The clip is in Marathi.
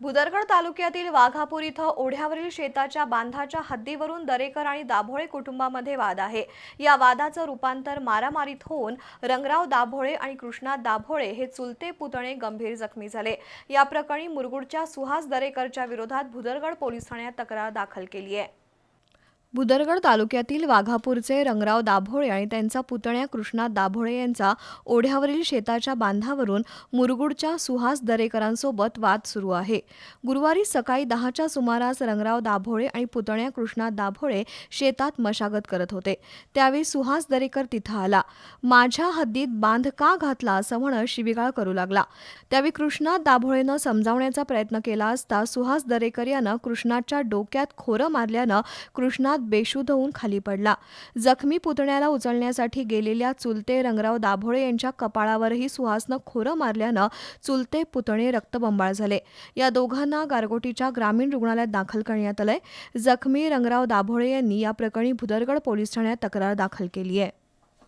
भुदरगड तालुक्यातील वाघापूर इथं ओढ्यावरील शेताच्या बांधाच्या हद्दीवरून दरेकर आणि दाभोळे कुटुंबामध्ये वाद आहे. या वादाचं रूपांतर मारामारीत होऊन रंगराव दाभोळे आणि कृष्णा दाभोळे हे चुलते पुतणे गंभीर जखमी झाले. या प्रकरणी मुरगुडच्या सुहास दरेकरच्या विरोधात भुदरगड पोलीस ठाण्यात तक्रार दाखल केली आहे. भुदरगड तालुक्यातील वाघापूरचे रंगराव दाभोळे आणि त्यांचा पुतण्या कृष्णा दाभोळे यांचा ओढ्यावरील शेताच्या बांधावरून मुरगुडच्या सुहास दरेकरांसोबत वाद सुरू आहे. गुरुवारी सकाळी दहाच्या सुमारास रंगराव दाभोळे आणि पुतण्या कृष्णा दाभोळे शेतात मशागत करत होते. त्यावेळी सुहास दरेकर तिथं आला. माझ्या हद्दीत बांध का घातला असं म्हणत शिबिगाळ करू लागला. त्यावेळी कृष्णा दाभोळेनं समजावण्याचा प्रयत्न केला असता सुहास दरेकर यानं कृष्णाच्या डोक्यात खोरं मारल्यानं कृष्णा बेशुद्ध होऊन खाली पडला. जखमी पुतण्याला उचलण्यासाठी गेलेल्या चुलते रंगराव दाभोळे यांच्या कपाळावरही सुहासनं खोरं मारल्यानं चुलते पुतणे रक्तबंबाळ झाले. या दोघांना गारगोटीच्या ग्रामीण रुग्णालयात दाखल करण्यात आलंय. जखमी रंगराव दाभोळे यांनी या प्रकरणी भुदरगड पोलीस ठाण्यात तक्रार दाखल केली आहे